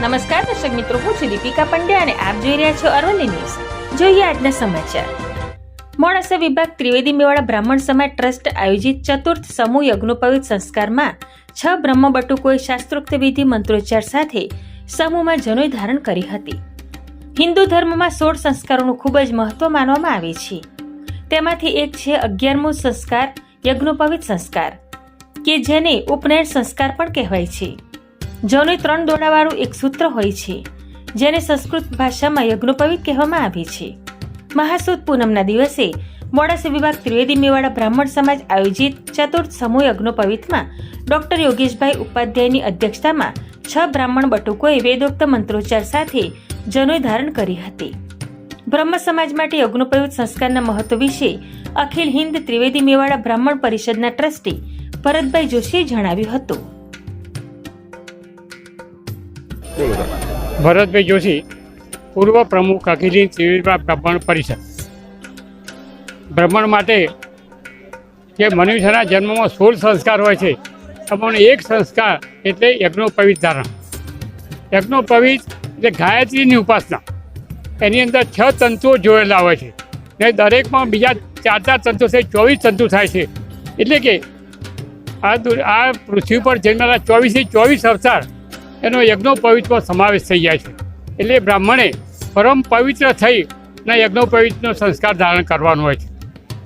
નમસ્કાર દર્શક મિત્રો, હું છું દીપિકા પંડ્યા અને આપ જોઈ રહ્યા છો અરવલ્લી ન્યૂઝ. જોઈએ આજના સમાચાર. મોડાસા વિભાગ ત્રિવેદી મેવાડા બ્રાહ્મણ સમાજ ટ્રસ્ટ આયોજિત ચતુર્થ સમૂહ યજ્ઞોપવિત સંસ્કારમાં છ બ્રહ્મ બટુકોએ શાસ્ત્રોક્ત વિધિ મંત્રોચ્ચાર સાથે સમૂહમાં જનોઈ ધારણ કરી હતી. હિન્દુ ધર્મમાં સોળ સંસ્કારોનું ખૂબ જ મહત્વ માનવામાં આવે છે. તેમાંથી એક છે અગિયારમો સંસ્કાર, યજ્ઞોપવિત સંસ્કાર, કે જેને ઉપનયન સંસ્કાર પણ કહેવાય છે. જૌને ત્રણ દોડાવાળું એક સૂત્ર હોય છે, જેને સંસ્કૃત ભાષામાં યજ્ઞોપવિત કહેવામાં આવે છે. મહાસુદ પૂનમના દિવસે મોડાસા વિભાગ ત્રિવેદી મેવાડા બ્રાહ્મણ સમાજ આયોજિત ચતુર્થ સમૂહ યજ્ઞોપવિતમાં ડોક્ટર યોગેશભાઈ ઉપાધ્યાયની અધ્યક્ષતામાં છ બ્રાહ્મણ બટુકોએ વેદોક્ત મંત્રોચ્ચાર સાથે જનોઈ ધારણ કરી હતી. બ્રહ્મ સમાજ માટે યજ્ઞોપવિત સંસ્કારના મહત્વ વિશે અખિલ હિન્દ ત્રિવેદી મેવાડા બ્રાહ્મણ પરિષદના ટ્રસ્ટી ભરતભાઈ જોશીએ જણાવ્યું હતું. ભરતભાઈ જોશી, પૂર્વ પ્રમુખ અખિલ ત્રિવેદા બ્રાહ્મણ પરિષદ. બ્રાહ્મણ માટે જે મનુષ્યના જન્મમાં સોળ સંસ્કાર હોય છે, એમાંનો એક સંસ્કાર એટલે યજ્ઞોપવિત ધારણ યજ્ઞોપવિત એટલે ગાયત્રીની ઉપાસના. એની અંદર છ તંતુઓ જોયેલા હોય છે. ને દરેકમાં બીજા ચાર ચાર તંતુ છે, ચોવીસ તંતુ થાય છે. એટલે કે આ આ પૃથ્વી પર જન્મેલા ચોવીસે ચોવીસ અવતાર એનો યજ્ઞોપવિતમાં સમાવેશ થઈ જાય છે. એટલે બ્રાહ્મણે પરમ પવિત્ર થઈ ને યજ્ઞોપવિતનો સંસ્કાર ધારણ કરવાનો હોય છે.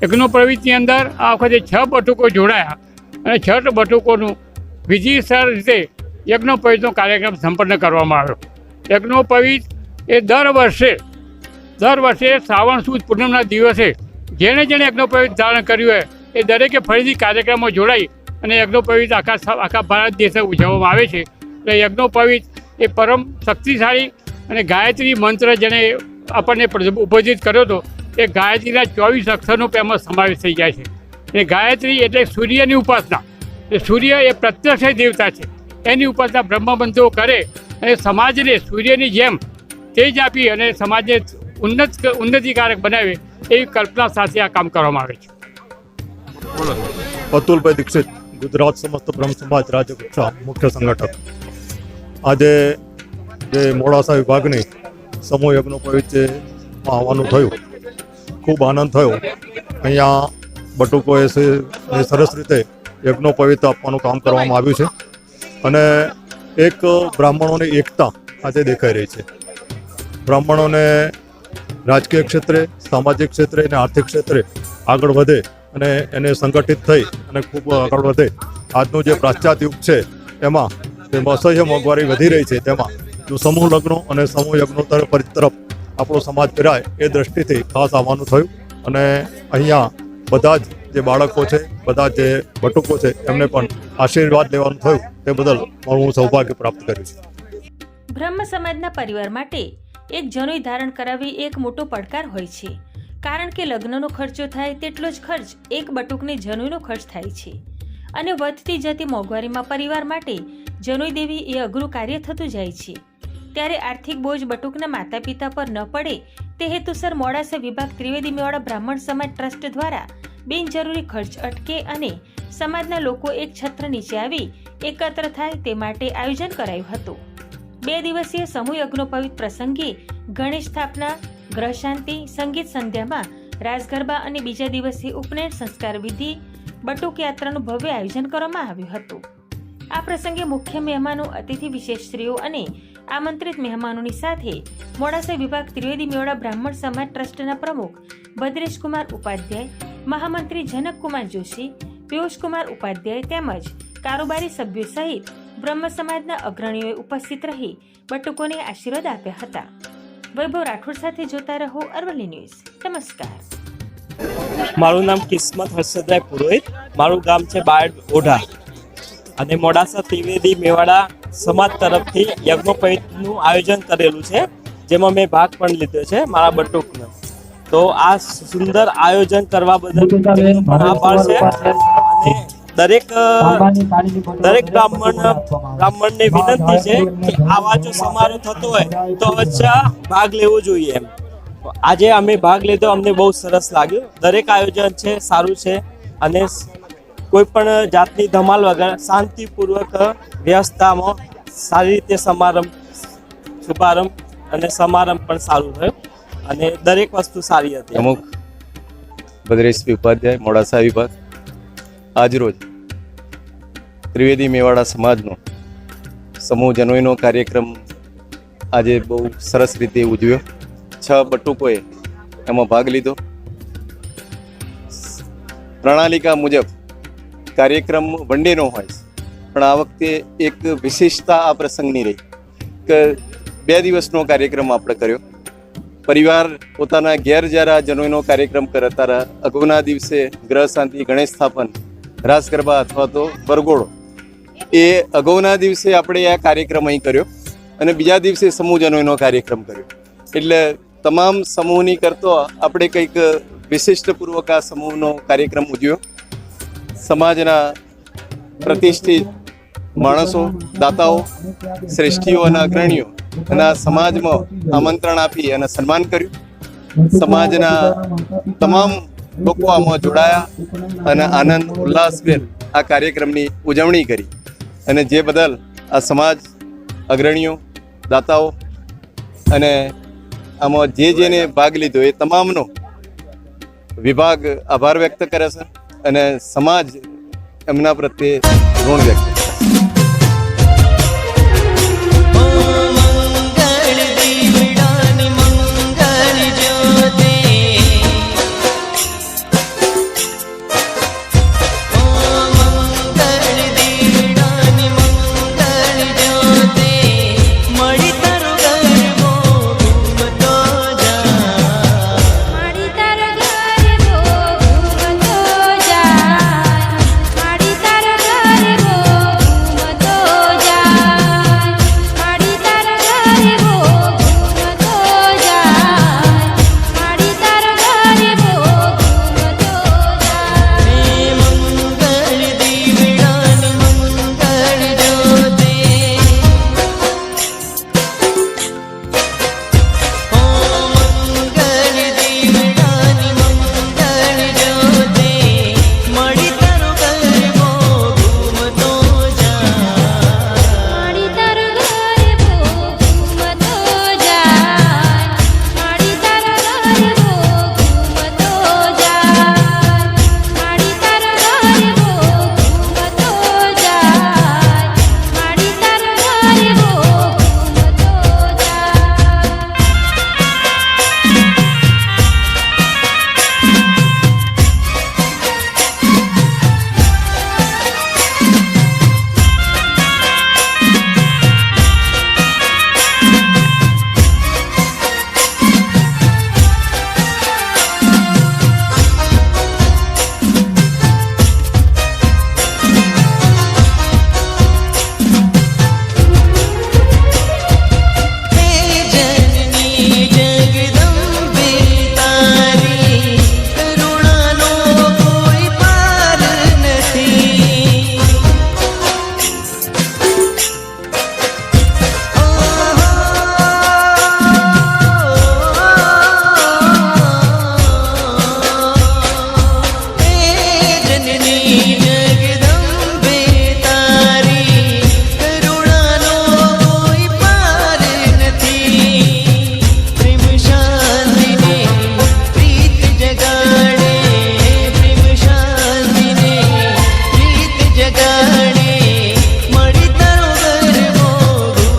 યજ્ઞોપવિતની અંદર આ વખતે છ બટુકો જોડાયા અને છ બટુકોનું વિધિસર રીતે યજ્ઞોપવિતનો કાર્યક્રમ સંપન્ન કરવામાં આવ્યો. યજ્ઞોપવિત એ દર વર્ષે દર વર્ષે શ્રાવણ સુદ પૂનમના દિવસે જેણે જેણે યજ્ઞોપવિત ધારણ કર્યું હોય એ દરેકે ફરીથી કાર્યક્રમમાં જોડાઈ અને યજ્ઞોપવિત આખા આખા ભારત દેશે ઉજવવામાં આવે છે. યજ્ઞોપવિત એ પરમ શક્તિશાળી અને ગાયત્રી મંત્ર જેણે આપણને ઉપજિત કર્યો હતો, એ ગાયત્રીના ચોવીસ અક્ષરનો એમાં સમાવેશ થઈ જાય છે. અને ગાયત્રી એટલે સૂર્યની ઉપાસના. એ સૂર્ય એ પ્રત્યક્ષ દેવતા છે. એની ઉપાસના બ્રહ્મબંધુઓ કરે અને સમાજને સૂર્યની જેમ તેજ આપી અને સમાજને ઉન્નત, ઉન્નતિકારક બનાવે એવી કલ્પના સાથે આ કામ કરવામાં આવે છે. અતુલભાઈ દીક્ષિત, ગુજરાત સમસ્ત બ્રહ્મ સમાજ રાજ્ય મુખ્ય સંગઠક. આજે જે મોડાસા વિભાગની સમૂહ યજ્ઞોપવિતમાં આવવાનું થયું, ખૂબ આનંદ થયો. અહીંયા બટુકોએ સરસ રીતે યજ્ઞોપવિત આપવાનું કામ કરવામાં આવ્યું છે અને એક બ્રાહ્મણોની એકતા આજે દેખાઈ રહી છે. બ્રાહ્મણોને રાજકીય ક્ષેત્રે, સામાજિક ક્ષેત્રે અને આર્થિક ક્ષેત્રે આગળ વધે અને એને સંગઠિત થઈ અને ખૂબ આગળ વધે. આજનું જે પાશ્ચાત્ય યુગ છે, એમાં જે અસહ્ય મોંઘવારી વધી રહી છે. તેમાં જો સમૂહ લગ્નો અને સમૂહ યજ્ઞો તરફ તરફ આપણો સમાજ ફેરાય, એ દ્રષ્ટિથી ખાસ આવવાનું થયું. અને અહીંયા બધા જ જે બાળકો છે, બધા જે બટુકો છે, એમને પણ આશીર્વાદ લેવાનું થયું. તે બદલ હું સૌભાગ્ય પ્રાપ્ત કર્યું બ્રહ્મ સમાજના પરિવાર માટે એક જનોઈ ધારણ કરાવવી એક મોટો પડકાર હોય છે. કારણ કે લગ્નનો ખર્ચો થાય તેટલો જ ખર્ચ એક બટુકને જનોઈનો ખર્ચ થાય છે. અને વધતી જતી મોંઘવારીમાં પરિવાર માટે જનોઈ દેવી એ અઘરું કાર્ય થતું જાય છે. ત્યારે આર્થિક બોજ બટુકના માતા પિતા પર ન પડે તે હેતુસર મોડાસા વિભાગ ત્રિવેદી મેવાડા બ્રાહ્મણ સમાજ ટ્રસ્ટ દ્વારા બિનજરૂરી ખર્ચ અટકે અને સમાજના લોકો એક છત્ર નીચે આવી એકત્ર થાય તે માટે આયોજન કરાયું હતું. બે દિવસીય સમૂહ યજ્ઞોપવિત પ્રસંગે ગણેશ સ્થાપના ગ્રહ શાંતિ સંગીત સંધ્યામાં રાસ ગરબા અને બીજા દિવસે ઉપનયન સંસ્કાર વિધિ બટુક યાત્રાનું ભવ્ય આયોજન કરવામાં આવ્યું હતું. આ પ્રસંગે મુખ્ય મહેમાનો, અતિથિ વિશેષશ્રીઓ અને આમંત્રિત મહેમાનોની સાથે મોડાસા વિભાગ ત્રિવેદી મેવડા બ્રાહ્મણ સમાજ ટ્રસ્ટના પ્રમુખ ભદ્રેશકુમાર ઉપાધ્યાય, મહામંત્રી જનકકુમાર જોશી પિયુષકુમાર ઉપાધ્યાય તેમજ કારોબારી સભ્યો સહિત બ્રહ્મ સમાજના અગ્રણીઓએ ઉપસ્થિત રહી બટુકોને આશીર્વાદ આપ્યા હતા. વૈભવ રાઠોડ સાથે જોતા રહો અરવલ્લી ન્યૂઝ. નમસ્કાર. મારું નામ કિસ્મત હર્ષદરાય પુરોહિત. મારું ગામ છે બાયડ ઓઢા. અને મોડાસા ત્રિવેદી મેવાડા સમાજ તરફથી યજ્ઞોપવિતનું આયોજન કરેલું છે જેમાં મેં ભાગ પણ લીધો છે મારા બટુકનો. તો આ સુંદર આયોજન કરવા બદલ આભાર છે. અને દરેક દરેક બ્રાહ્મણ બ્રાહ્મણને વિનંતી છે કે આવા જો સમારોહ થતો હોય તો અવશ્ય ભાગ લેવો જોઈએ એમ. આજે અમે ભાગ લીધો, અમને બહુ સરસ લાગ્યું. દરેક આયોજન છે, સારું છે અને કોઈ પણ જાતની ધમાલ વગર શાંતિપૂર્વક, વ્યવસ્થામાં સારી રીતે સમારંભ, શુભારંભ અને સમારંભ પણ સારું થયો અને દરેક વસ્તુ સારી હતી. અમુક ભદ્રેશભાઈ ઉપાધ્યાય, મોડાસા વિભાગ આજરોજ ત્રિવેદી મેવાડા સમાજનો સમૂહ જનોઈનો કાર્યક્રમ આજે બહુ સરસ રીતે ઉજવ્યો. છ બટુકોએ એમાં ભાગ લીધો. પ્રણાલિકા મુજબ કાર્યક્રમ વનડેનો હોય પણ આ વખતે એક વિશેષતા આ પ્રસંગની રહી કે બે દિવસનો કાર્યક્રમ આપણે કર્યો. પરિવાર પોતાના ઘેર જ્યારે આ જનોઈનો કાર્યક્રમ કરે ત્યારે અગાઉના દિવસે ગ્રહ શાંતિ, ગણેશ સ્થાપન, રાસ ગરબા અથવા તો વરઘોડો. એ અગાઉના દિવસે આપણે આ કાર્યક્રમ અહીં કર્યો અને બીજા દિવસે સમૂહ જનોઈનો કાર્યક્રમ કર્યો. એટલે તમામ સમૂહની કરતો આપણે કંઈક વિશિષ્ટપૂર્વક આ સમૂહનો કાર્યક્રમ ઉજવ્યો. સમાજના પ્રતિષ્ઠિત માણસો, દાતાઓ, શ્રેષ્ઠીઓ અને અગ્રણીઓ અને આ સમાજમાં આમંત્રણ આપી અને સન્માન કર્યું. સમાજના તમામ લોકો આમાં જોડાયા અને આનંદ, ઉલ્લાસભેર આ કાર્યક્રમની ઉજવણી કરી. અને જે બદલ આ સમાજ, અગ્રણીઓ, દાતાઓ અને આમાં જે જેને ભાગ લીધો એ તમામનો વિભાગ આભાર વ્યક્ત કરે છે અને સમાજ એમના પ્રત્યે ઋણ વ્યક્ત કરે